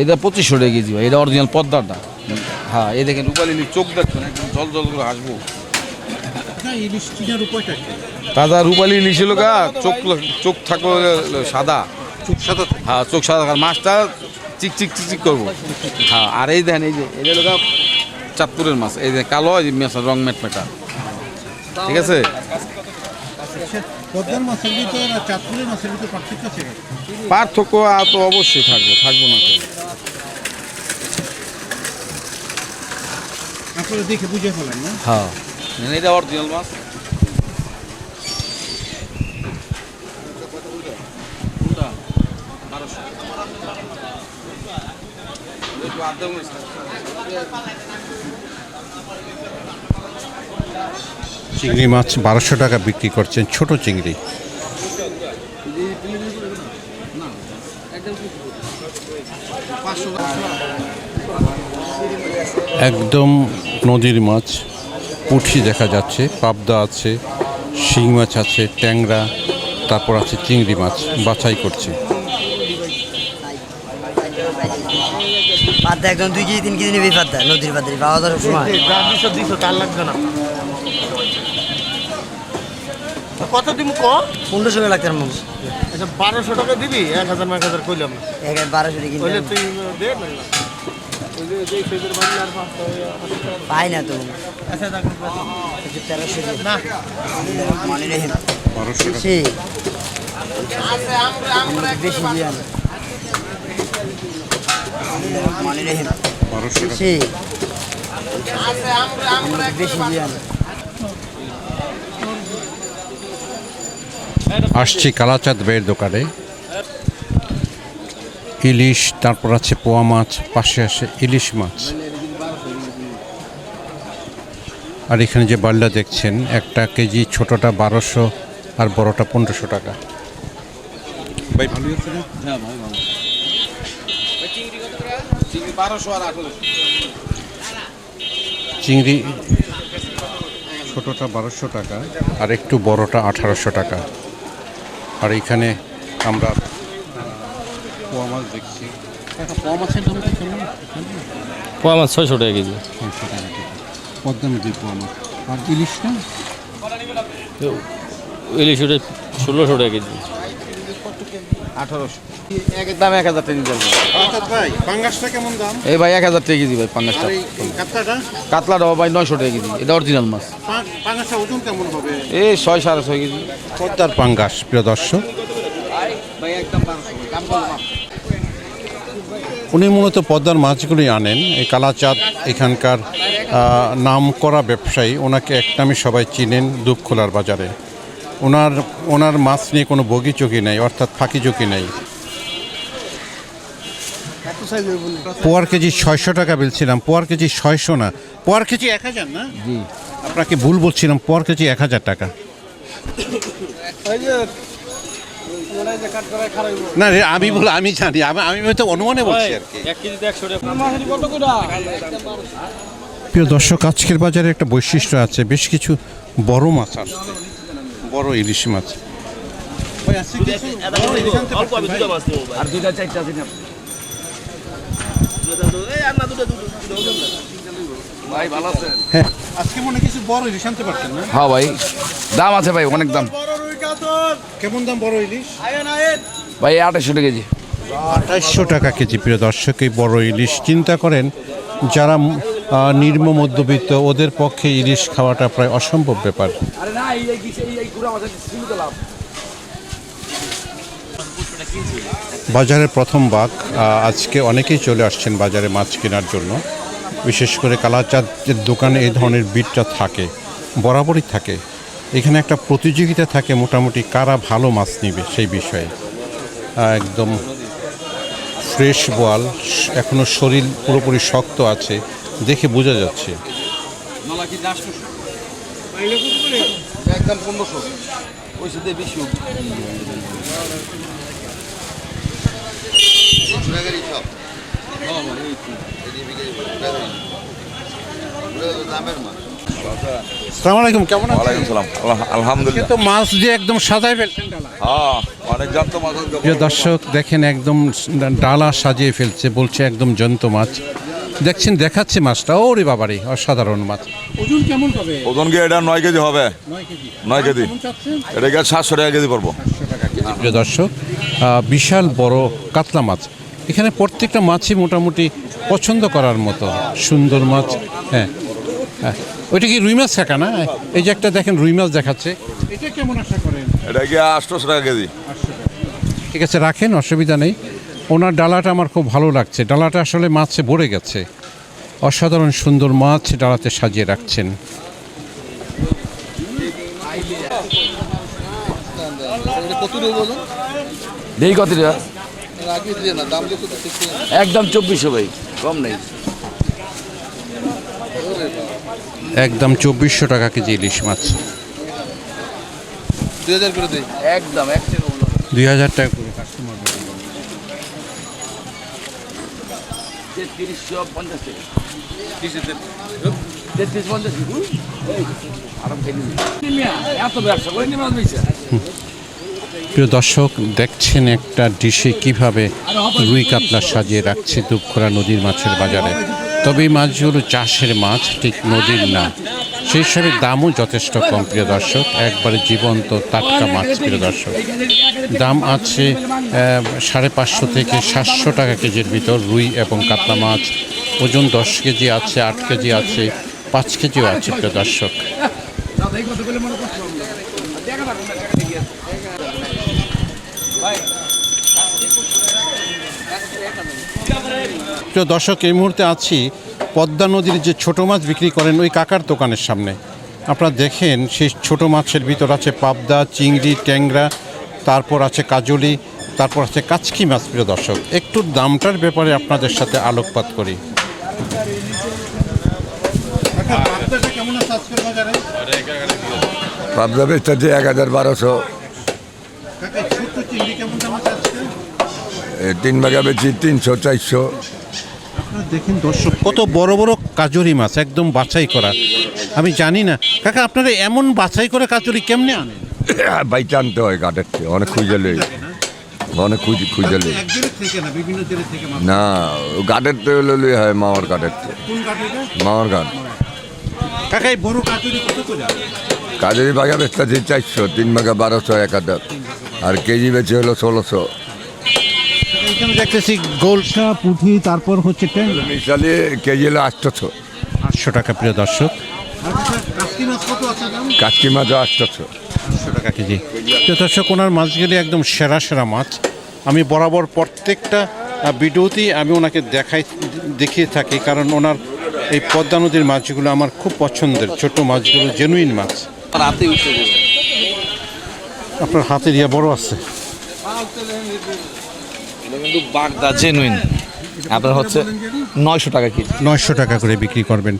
এটা পঁচিশশো টাকা কেজি ভাই এটা অরিজিনাল পদ্মারটা হ্যাঁ এই দেখেন রূপালি ইলিশ চোখ দেখছেন একদম জল জল করে আসব তাজা রূপালি ইলিশ হলো গা চোখ চোখ থাকল সাদা। হ্যাঁ চোখ সাদা আর মাছটা চিক চিক চিক চিক করব। হ্যাঁ আর এই দেখেন এই যে এটা হলো চাঁদপুরের মাছ এই যে কালো এই মাছের রং মেট মেটা ঠিক আছে? পদ্মার মাছের ভিতরে আর চাঁদপুরের মাছের ভিতরে পার্থক্য আছে? পার্থক্য তো অবশ্যই থাকব থাকব না কেন? আপনারা দেখে বুঝে ফেলেন না? হ্যাঁ। এটা অরিজিনাল মাছ। চিংড়ি মাছ বারোশো টাকা বিক্রি করছেন ছোট চিংড়ি। একদম নদীর মাছ পুঁটি দেখা যাচ্ছে পাবদা আছে শিং মাছ আছে ট্যাংরা তারপর আছে চিংড়ি মাছ বাছাই করছে। পাদ্দা একদম দুই কেজি তিন কেজি নেবে পাদ্দা নদীর পাদ্দা পাওয়া যাওয়ার সময় দুশো দুশো তার লাগবে না কত দিম ক? পনেরোশো টাকা লাগতাম আচ্ছা বারোশো টাকা দিবি? এক হাজার এক হাজার কইলাম না এক বারোশো টাকা কইলে তুই দে না। পাই না তো। আচ্ছা একটু তেরোশো না। মনে রেখে সেই বেশি দিয়ে আনো। মনে রেখে সেই বেশি দিয়ে আসছি কালাচাঁদ ভাইয়ের দোকানে। ইলিশ তারপর আছে পোয়া মাছ পাশে আছে ইলিশ মাছ। আর এখানে যে বাল্লা দেখছেন একটা কেজি ছোটটা বারোশো আর বড়টা পনেরোশো টাকা। ভাই ভালো আছে হ্যাঁ ভাই ভালো। চিংড়ি বারোশো আর চিংড়ি ছোটটা বারোশো টাকা আর একটু বড়টা আঠারোশো টাকা। আর এইখানে আমরা পোয়া মাছ দেখছি। পোয়া মাছের দামটা কেমন? পোয়া মাছ ছয়শো টাকা কেজি। ছয়শো টাকা কেজি। পদ্মা নদীর পোয়া মাছ। আর ইলিশটা ইলিশ ওটা ষোলোশো টাকা কেজি। আঠারোশো। এক দাম এক হাজার টাকা যাবে। ভাই পাঙ্গাসটা কেমন দাম? এই ভাই এক হাজার টাকা কেজি ভাই পাঙ্গাসটা। কাতলাটা? কাতলাটাও ভাই নয়শো টাকা কেজি এটা অরিজিনাল মাছ। পাঙ্গাসটা ওজন কেমন হবে? এই ছয় সাড়ে ছয় কেজি। পদ্মার পাঙ্গাস প্রিয় দর্শক। ভাই একদম উনি মূলত পদ্মার মাছগুলি আনেন। এই কালাচাঁদ এখানকার নাম করা ব্যবসায়ী ওনাকে এক নামে সবাই চিনেন দুপখোলার বাজারে। ওনার ওনার মাছ নিয়ে কোনো বগি চকি নেই অর্থাৎ ফাঁকি চকি নেই। পোয়ার কেজি ছয়শো টাকা বলছিলাম পোয়ার কেজি ছয়শো না। পোয়ার কেজি এক হাজার না? জি। আপনাকে ভুল বলছিলাম পোয়ার কেজি এক হাজার টাকা। না রে আমি বল আমি জানি আমি আমি তো অনুমানে বলছি আর কি। প্রিয় দর্শক আজকের বাজারে একটা বৈশিষ্ট্য আছে বেশ কিছু বড় মাছ আসছে বড় ইলিশ মাছ। আর দুইটা চারটা দিন ভাই ভালো আছেন? হ্যাঁ। আজকে মনে কিছু বড় ইলিশ আনতে পারছেন না? হ্যাঁ ভাই দাম আছে ভাই অনেক দাম। কেমন দাম বড় ইলিশ? ভাই আঠাশশো টাকা কেজি। আঠাইশশো টাকা কেজি প্রিয় দর্শক এই বড় ইলিশ চিন্তা করেন যারা নিম্ন মধ্যবিত্ত ওদের পক্ষে ইলিশ খাওয়াটা প্রায় অসম্ভব ব্যাপার। বাজারের প্রথম বাঘ আজকে অনেকেই চলে আসছেন বাজারে মাছ কেনার জন্য। বিশেষ করে কালাচাঁদের দোকানে এই ধরনের বিটটা থাকে বরাবরই থাকে। এখানে একটা প্রতিযোগিতা থাকে মোটামুটি কারা ভালো মাছ নিবে সেই বিষয়ে। একদম ফ্রেশ বোয়াল এখনও শরীর পুরোপুরি শক্ত আছে। দেখে বোঝা যাচ্ছে। নলা কি চারশো? একদম পনেরোশো। ওই সাথে বেশি সালাম আলাইকুম কেমন আছেন? সালাম। আলহামদুলিল্লাহ। তো মাছ দিয়ে একদম সাজাই ফেলছেন ডালা। হ্যাঁ অনেক জাত মাছ প্রিয় দর্শক দেখেন একদম ডালা সাজিয়ে ফেলছে বলছে একদম জন্ত মাছ। দেখছেন দেখাচ্ছে মাছটা। ওরে বাবারে অসাধারণ মাছ। ওজন কেমন হবে ওজন কি এটা নয় কেজি হবে? নয় কেজি। এটা কি সাতশো টাকা কেজি পড়ব? প্রিয় দর্শক বিশাল বড় কাতলা মাছ। এখানে প্রত্যেকটা মাছই মোটামুটি পছন্দ করার মতো। সুন্দর মাছ হ্যাঁ। হ্যাঁ ওইটা কি রুই মাছ কাকা না? এই যে একটা দেখেন রুই মাছ দেখাচ্ছে। এটা কেমন আশা করেন? এটা কি আটশোশো টাকা কেজি? ঠিক আছে রাখেন অসুবিধা নেই। ওনার ডালাটা আমার খুব ভালো লাগছে। ডালাটা আসলে মাছে ভরে গেছে। অসাধারণ সুন্দর মাছ ডালাতে সাজিয়ে রাখছেন। দেই কত একদম চব্বিশশো ভাই কম নেই। একদম চব্বিশশো টাকা কেজি ইলিশ মাছ। দুই হাজার টাকা করে কাস্টমার তেত্রিশশো পঞ্চাশ টাকা। তেত্রিশ পঞ্চাশ। আরাম খেয়ে নিবি। মিয়া, এত ব্যবসা করে নিয়ে মাছ বেচা। প্রিয় দর্শক দেখছেন একটা ডিশে কীভাবে রুই কাতলা সাজিয়ে রাখছে দুপখোরা নদীর মাছের বাজারে। তবে এই মাছগুলো চাষের মাছ ঠিক নদীর না। সেই হিসাবে দামও যথেষ্ট কম, প্রিয় দর্শক। একবারে জীবন্ত, টাটকা মাছ, প্রিয় দর্শক। দাম আছে সাড়ে পাঁচশো থেকে সাতশো টাকা কেজির ভিতর, রুই এবং কাতলা মাছ। ওজন দশ কেজি আছে, আট কেজি আছে, পাঁচ কেজিও আছে, প্রিয় দর্শক। প্রিয় দর্শক, এই মুহূর্তে আছি পদ্মা নদীর যে ছোট মাছ বিক্রি করেন ওই কাকার দোকানের সামনে। আপনারা দেখেন সেই ছোট মাছের ভিতর আছে পাবদা চিংড়ি ট্যাংরা তারপর আছে কাজলি তারপর আছে কাচকি মাছ প্রিয় দর্শক। একটু দামটার ব্যাপারে আপনাদের সাথে আলোকপাত করি। পাবদা বেচতেছে এক হাজার বারোশো। তিন ভাগা বেচি তিনশো চারশো। দেখেন দর্শক কত বড় বড় কাজরি মাছ একদম বাছাই করা। আমি জানি না। কাকা আপনারা এমন বাছাই করে কাজরি কেমনে আনেন? বাইতে আনতে হয় ঘাটের থেকে অনেক খুঁজে লই। অনেক খুঁজে খুঁজে লই। না জেলা থেকে লই হয় মামার ঘাটের থেকে। মামার ঘাট কাকা এই বড় কাজরি কত করে কাজের ভাগা বেচতেছি চারশো তিন ভাগা বারোশো এক হাজার। আর কেজি বেচে হলো ষোলোশো। এখানে দেখতেছি গোলসা পুঁঠি তারপর হচ্ছে ট্যাংরা মিশালি কেজি হলো আটশোশো আটশো টাকা প্রিয় দর্শক। কাটকি মাছও আটশোশো আটশো টাকা কেজি। প্রিয় দর্শক ওনার মাছগুলি একদম সেরা সেরা মাছ। আমি বরাবর প্রত্যেকটা ভিডিওতেই আমি ওনাকে দেখাই দেখিয়ে থাকি কারণ ওনার এই পদ্মা নদীর মাছগুলো আমার খুব পছন্দের ছোট মাছগুলো জেনুইন মাছ। রাতে উঠে আপনার হাতের ইয়ে বড় আছে। কিন্তু বাগদা জেনুইন আপনার হচ্ছে নয়শো টাকা কেজি। নয়শো টাকা করে বিক্রি করবেন।